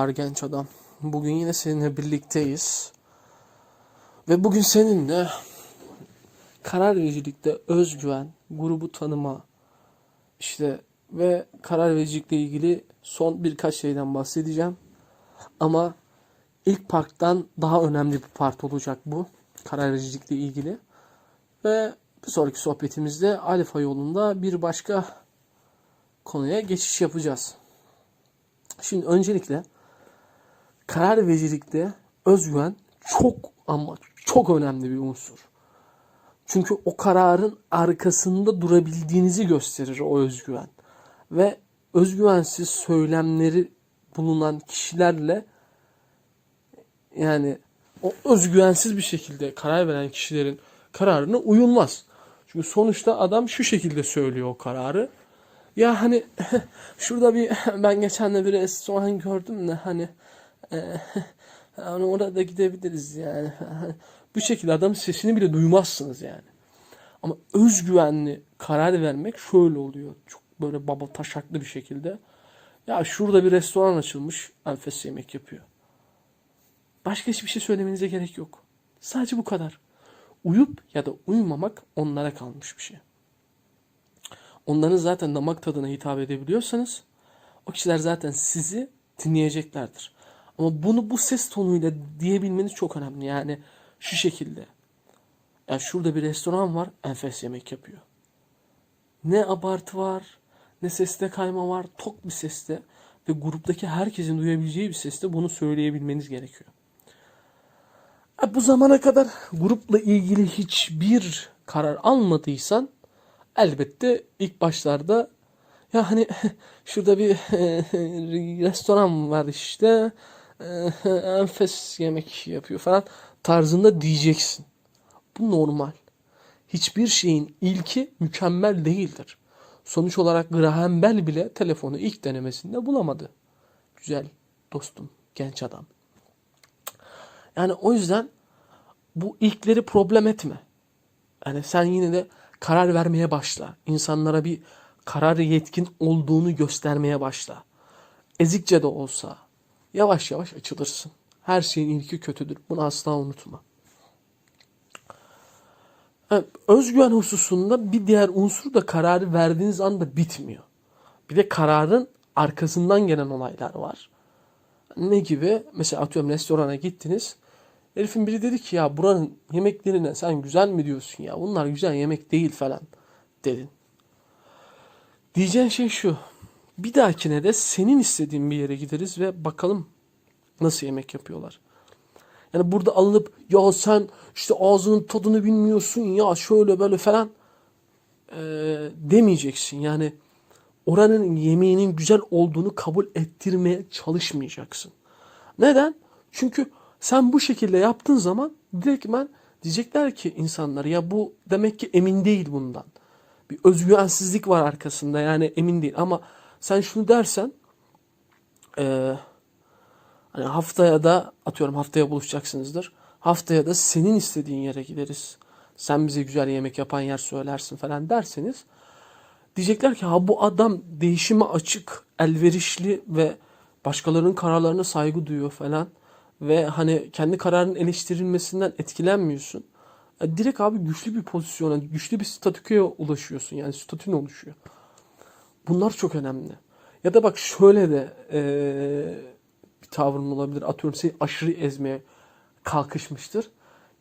Merhabalar genç adam. Bugün yine seninle birlikteyiz. Ve bugün seninle karar vericilikte özgüven, grubu tanıma, işte ve karar vericilikle ilgili son birkaç şeyden bahsedeceğim. Ama ilk parttan daha önemli bir part olacak bu. Karar vericilikle ilgili. Ve bir sonraki sohbetimizde alfa yolunda bir başka konuya geçiş yapacağız. Şimdi öncelikle karar vericilikte özgüven çok ama çok önemli bir unsur. Çünkü o kararın arkasında durabildiğinizi gösterir o özgüven. Ve özgüvensiz söylemleri bulunan kişilerle yani o özgüvensiz bir şekilde karar veren kişilerin kararına uyulmaz. Çünkü sonuçta adam şu şekilde söylüyor o kararı. Ya hani şurada bir ben geçen de bir restoran gördüm de hani hani orada gidebiliriz yani. Bu şekilde adamın sesini bile duymazsınız yani. Ama özgüvenli karar vermek şöyle oluyor. Çok böyle baba taşaklı bir şekilde. Ya şurada bir restoran açılmış. Enfes yemek yapıyor. Başka hiçbir şey söylemenize gerek yok. Sadece bu kadar. Uyup ya da uyumamak onlara kalmış bir şey onların zaten damak tadına hitap edebiliyorsanız o kişiler zaten sizi dinleyeceklerdir. Ama bunu bu ses tonuyla diyebilmeniz çok önemli. Yani şu şekilde. Ya şurada bir restoran var, enfes yemek yapıyor. Ne abartı var, ne seste kayma var, tok bir seste ve gruptaki herkesin duyabileceği bir seste bunu söyleyebilmeniz gerekiyor. Ya bu zamana kadar grupla ilgili hiçbir karar almadıysan elbette ilk başlarda ya hani şurada bir restoran var işte enfes yemek yapıyor falan tarzında diyeceksin. Bu normal. Hiçbir şeyin ilki mükemmel değildir. Sonuç olarak Graham Bell bile telefonu ilk denemesinde bulamadı. Güzel dostum, genç adam. Yani o yüzden bu ilkleri problem etme. Yani sen yine de karar vermeye başla. İnsanlara bir karar yetkin olduğunu göstermeye başla. Ezikçe de olsa yavaş yavaş açılırsın. Her şeyin ilki kötüdür. Bunu asla unutma. Evet, özgüven hususunda bir diğer unsur da kararı verdiğiniz anda bitmiyor. Bir de kararın arkasından gelen olaylar var. Ne gibi? Mesela atıyorum restorana gittiniz. Herifin biri dedi ki ya buranın yemeklerine sen güzel mi diyorsun ya bunlar güzel yemek değil falan dedin. Diyeceğin şey şu. Bir dahakine de senin istediğin bir yere gideriz ve bakalım nasıl yemek yapıyorlar. Yani burada alınıp ya sen işte ağzının tadını bilmiyorsun ya şöyle böyle falan e, demeyeceksin. Yani oranın yemeğinin güzel olduğunu kabul ettirmeye çalışmayacaksın. Neden? Çünkü sen bu şekilde yaptığın zaman direktmen diyecekler ki insanlar ya bu demek ki emin değil bundan. Bir özgüvensizlik var arkasında yani emin değil ama sen şunu dersen e, hani haftaya da atıyorum haftaya buluşacaksınızdır. Haftaya da senin istediğin yere gideriz. Sen bize güzel yemek yapan yer söylersin falan derseniz diyecekler ki ha bu adam değişime açık, elverişli ve başkalarının kararlarına saygı duyuyor falan ve hani kendi kararının eleştirilmesinden etkilenmiyorsun. Yani direkt abi güçlü bir pozisyona, güçlü bir statüye ulaşıyorsun. Yani statün oluşuyor. Bunlar çok önemli. Ya da bak şöyle de ee, bir tavrın olabilir. Atıyorum seni aşırı ezmeye kalkışmıştır.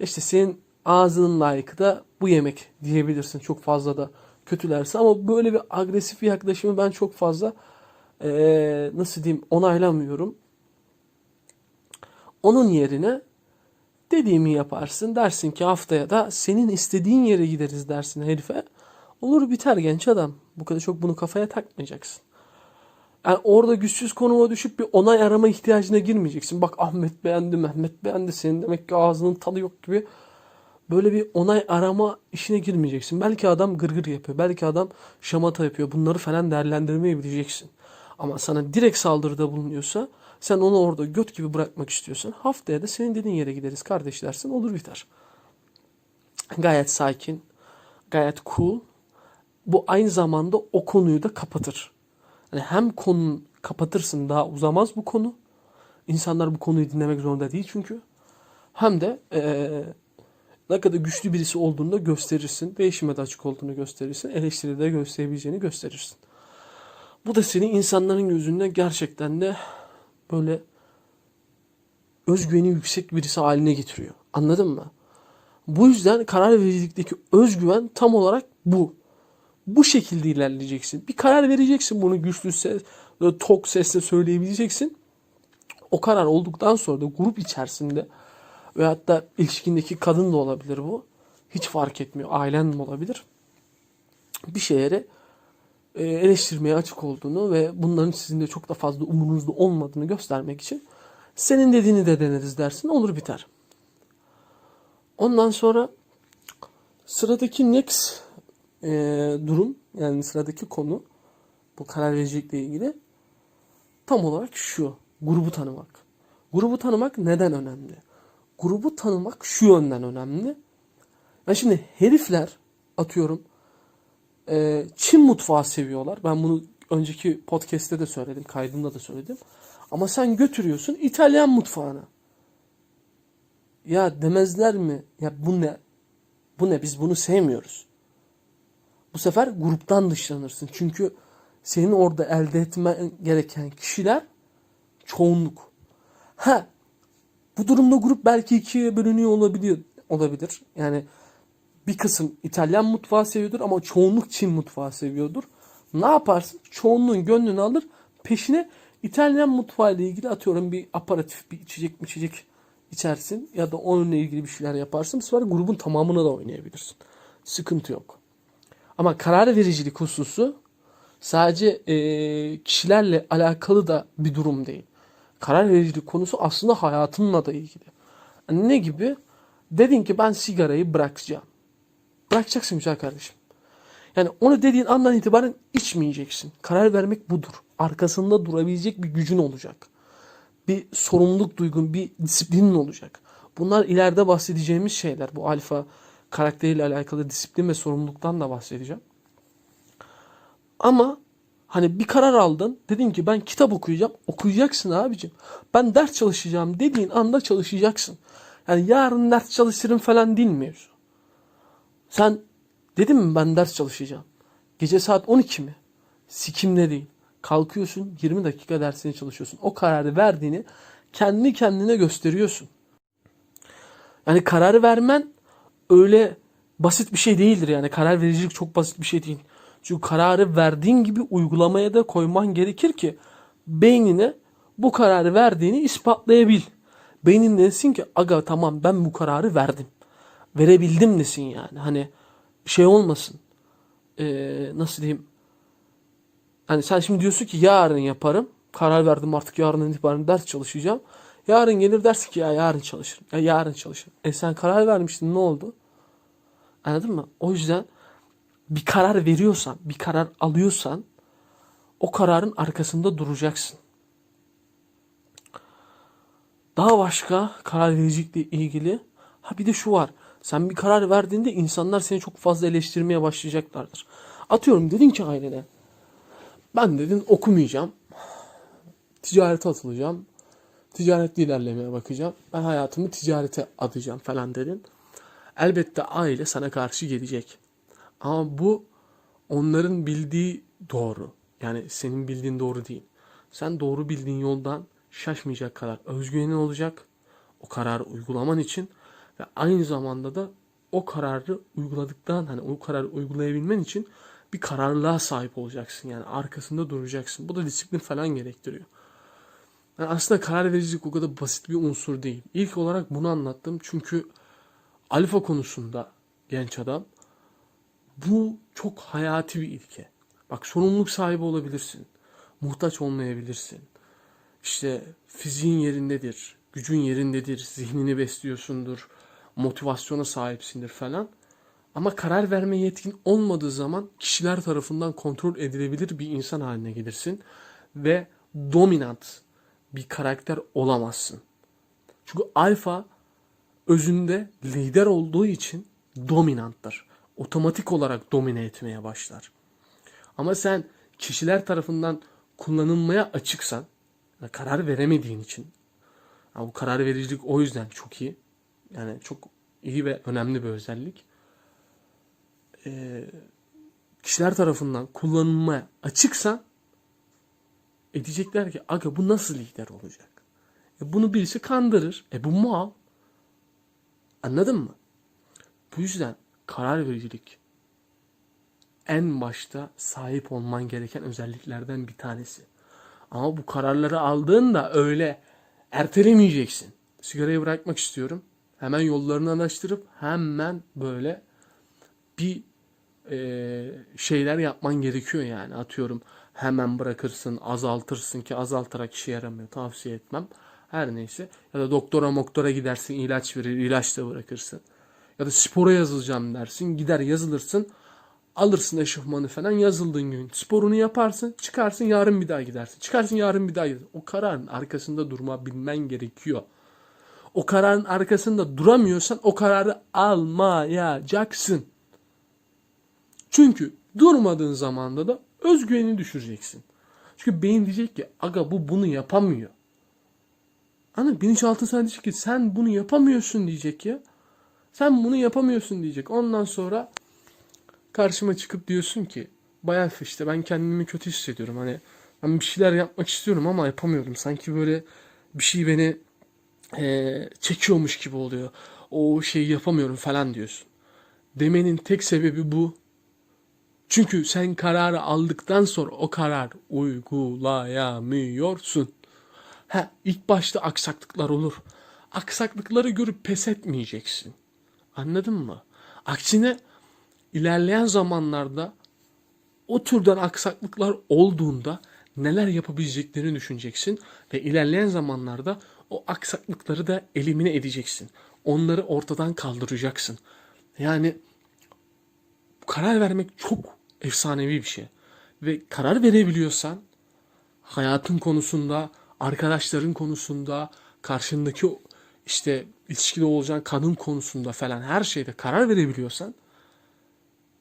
İşte senin ağzının layıkı da bu yemek diyebilirsin. Çok fazla da kötülerse ama böyle bir agresif bir yaklaşımı ben çok fazla ee, nasıl diyeyim onaylamıyorum. Onun yerine dediğimi yaparsın. Dersin ki haftaya da senin istediğin yere gideriz dersin herife. Olur biter genç adam. Bu kadar çok bunu kafaya takmayacaksın. Yani orada güçsüz konuma düşüp bir onay arama ihtiyacına girmeyeceksin. Bak Ahmet beğendi, Mehmet beğendi. Senin demek ki ağzının tadı yok gibi. Böyle bir onay arama işine girmeyeceksin. Belki adam gırgır yapıyor. Belki adam şamata yapıyor. Bunları falan değerlendirmeyi bileceksin. Ama sana direkt saldırıda bulunuyorsa sen onu orada göt gibi bırakmak istiyorsan haftaya da senin dediğin yere gideriz kardeş dersin olur biter. Gayet sakin, gayet cool. Bu aynı zamanda o konuyu da kapatır. Yani hem konu kapatırsın daha uzamaz bu konu İnsanlar bu konuyu dinlemek zorunda değil çünkü. Hem de eee, ne kadar güçlü birisi olduğunu da gösterirsin. Değişime de açık olduğunu gösterirsin. Eleştiride de gösterebileceğini gösterirsin. Bu da seni insanların gözünde gerçekten de böyle özgüveni yüksek birisi haline getiriyor. Anladın mı? Bu yüzden karar vericilikteki özgüven tam olarak bu. Bu şekilde ilerleyeceksin. Bir karar vereceksin bunu güçlü ses, tok sesle söyleyebileceksin. O karar olduktan sonra da grup içerisinde ve hatta ilişkindeki kadın da olabilir bu. Hiç fark etmiyor. Ailen de olabilir. Bir şeyleri e, eleştirmeye açık olduğunu ve bunların sizin de çok da fazla umurunuzda olmadığını göstermek için senin dediğini de deneriz dersin. Olur biter. Ondan sonra sıradaki next e, durum yani sıradaki konu bu karar vericilikle ilgili tam olarak şu. Grubu tanımak. Grubu tanımak neden önemli? Grubu tanımak şu yönden önemli. Ya şimdi herifler atıyorum e, Çin mutfağı seviyorlar. Ben bunu önceki podcast'te de söyledim, kaydımda da söyledim. Ama sen götürüyorsun İtalyan mutfağına. Ya demezler mi? Ya bu ne? Bu ne? Biz bunu sevmiyoruz. Bu sefer gruptan dışlanırsın. Çünkü senin orada elde etmen gereken kişiler çoğunluk. Ha, bu durumda grup belki ikiye bölünüyor olabiliyor, olabilir. Yani bir kısım İtalyan mutfağı seviyordur ama çoğunluk Çin mutfağı seviyordur. Ne yaparsın? Çoğunluğun gönlünü alır, peşine İtalyan mutfağı ile ilgili atıyorum bir aparatif, bir içecek mi içecek içersin ya da onunla ilgili bir şeyler yaparsın. Bu grubun tamamına da oynayabilirsin. Sıkıntı yok. Ama karar vericilik hususu sadece e, kişilerle alakalı da bir durum değil. Karar vericilik konusu aslında hayatınla da ilgili. Ne gibi? Dedin ki ben sigarayı bırakacağım. Bırakacaksın güzel kardeşim. Yani onu dediğin andan itibaren içmeyeceksin. Karar vermek budur. Arkasında durabilecek bir gücün olacak. Bir sorumluluk duygun, bir disiplinin olacak. Bunlar ileride bahsedeceğimiz şeyler. Bu alfa karakteriyle alakalı disiplin ve sorumluluktan da bahsedeceğim. Ama hani bir karar aldın. Dedin ki ben kitap okuyacağım. Okuyacaksın abicim. Ben ders çalışacağım dediğin anda çalışacaksın. Yani yarın ders çalışırım falan dinmiyorsun. Sen dedin mi ben ders çalışacağım. Gece saat 12 mi? Sikimle değil. Kalkıyorsun 20 dakika dersini çalışıyorsun. O kararı verdiğini kendi kendine gösteriyorsun. Yani kararı vermen öyle basit bir şey değildir yani. Karar vericilik çok basit bir şey değil. Çünkü kararı verdiğin gibi uygulamaya da koyman gerekir ki beynine bu kararı verdiğini ispatlayabil. Beynin desin ki aga tamam ben bu kararı verdim. Verebildim desin yani. Hani şey olmasın. Ee, nasıl diyeyim? Hani sen şimdi diyorsun ki yarın yaparım. Karar verdim artık yarından itibaren ders çalışacağım. Yarın gelir dersin ki ya yarın çalışırım. Ya yarın çalışırım. E sen karar vermiştin ne oldu? Anladın mı? O yüzden bir karar veriyorsan, bir karar alıyorsan o kararın arkasında duracaksın. Daha başka karar vericilikle ilgili ha bir de şu var. Sen bir karar verdiğinde insanlar seni çok fazla eleştirmeye başlayacaklardır. Atıyorum dedin ki ailene ben dedin okumayacağım. Ticarete atılacağım. Ticaretle ilerlemeye bakacağım. Ben hayatımı ticarete adayacağım falan dedin. Elbette aile sana karşı gelecek. Ama bu onların bildiği doğru. Yani senin bildiğin doğru değil. Sen doğru bildiğin yoldan şaşmayacak kadar özgüvenin olacak. O kararı uygulaman için ve aynı zamanda da o kararı uyguladıktan hani o kararı uygulayabilmen için bir kararlılığa sahip olacaksın. Yani arkasında duracaksın. Bu da disiplin falan gerektiriyor. Yani aslında karar vericilik o kadar basit bir unsur değil. İlk olarak bunu anlattım çünkü alfa konusunda genç adam bu çok hayati bir ilke. Bak sorumluluk sahibi olabilirsin. Muhtaç olmayabilirsin. İşte fiziğin yerindedir. Gücün yerindedir. Zihnini besliyorsundur. Motivasyona sahipsindir falan. Ama karar verme yetkin olmadığı zaman kişiler tarafından kontrol edilebilir bir insan haline gelirsin. Ve dominant bir karakter olamazsın. Çünkü alfa özünde lider olduğu için dominanttır. Otomatik olarak domine etmeye başlar. Ama sen kişiler tarafından kullanılmaya açıksan, karar veremediğin için Ha, bu karar vericilik o yüzden çok iyi. Yani çok iyi ve önemli bir özellik. Ee, kişiler tarafından kullanılmaya açıksan edecekler ki aga bu nasıl lider olacak? E bunu birisi kandırır. E bu mal. Anladın mı? Bu yüzden karar vericilik en başta sahip olman gereken özelliklerden bir tanesi. Ama bu kararları aldığında öyle ertelemeyeceksin. Sigarayı bırakmak istiyorum. Hemen yollarını araştırıp hemen böyle bir e, şeyler yapman gerekiyor yani. Atıyorum hemen bırakırsın, azaltırsın ki azaltarak işe yaramıyor. Tavsiye etmem. Her neyse. Ya da doktora moktora gidersin, ilaç verir, ilaçla bırakırsın. Ya da spora yazılacağım dersin. Gider yazılırsın. Alırsın eşofmanı falan yazıldığın gün. Sporunu yaparsın. Çıkarsın yarın bir daha gidersin. Çıkarsın yarın bir daha gidersin. O kararın arkasında durma bilmen gerekiyor. O kararın arkasında duramıyorsan o kararı almayacaksın. Çünkü durmadığın zamanda da özgüvenini düşüreceksin. Çünkü beyin diyecek ki aga bu bunu yapamıyor. Hani bilinçaltı sana diyecek ki sen bunu yapamıyorsun diyecek ya. Sen bunu yapamıyorsun diyecek. Ondan sonra karşıma çıkıp diyorsun ki bayağı işte ben kendimi kötü hissediyorum. Hani ben bir şeyler yapmak istiyorum ama yapamıyorum. Sanki böyle bir şey beni eee, çekiyormuş gibi oluyor. O şeyi yapamıyorum falan diyorsun. Demenin tek sebebi bu. Çünkü sen kararı aldıktan sonra o karar uygulayamıyorsun. Ha, ilk başta aksaklıklar olur. Aksaklıkları görüp pes etmeyeceksin. Anladın mı? Aksine ilerleyen zamanlarda o türden aksaklıklar olduğunda neler yapabileceklerini düşüneceksin ve ilerleyen zamanlarda o aksaklıkları da elimine edeceksin. Onları ortadan kaldıracaksın. Yani karar vermek çok efsanevi bir şey. Ve karar verebiliyorsan hayatın konusunda, arkadaşların konusunda, karşındaki işte ilişkide olacağın kadın konusunda falan her şeyde karar verebiliyorsan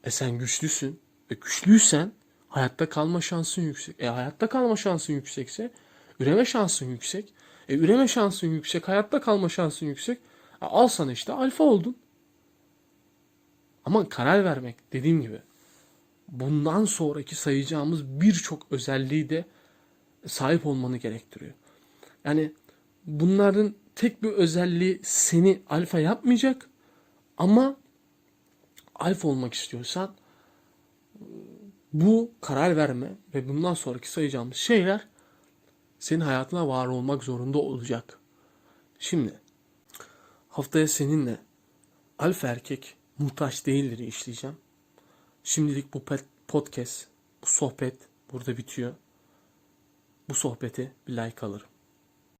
e sen güçlüsün. Ve güçlüysen hayatta kalma şansın yüksek. E hayatta kalma şansın yüksekse üreme şansın yüksek. E üreme şansın yüksek, hayatta kalma şansın yüksek. E, al sana işte alfa oldun. Ama karar vermek dediğim gibi bundan sonraki sayacağımız birçok özelliği de sahip olmanı gerektiriyor. Yani bunların tek bir özelliği seni alfa yapmayacak ama alfa olmak istiyorsan bu karar verme ve bundan sonraki sayacağımız şeyler senin hayatına var olmak zorunda olacak. Şimdi haftaya seninle alfa erkek muhtaç değildir işleyeceğim. Şimdilik bu podcast, bu sohbet burada bitiyor. Bu sohbeti bir like alırım.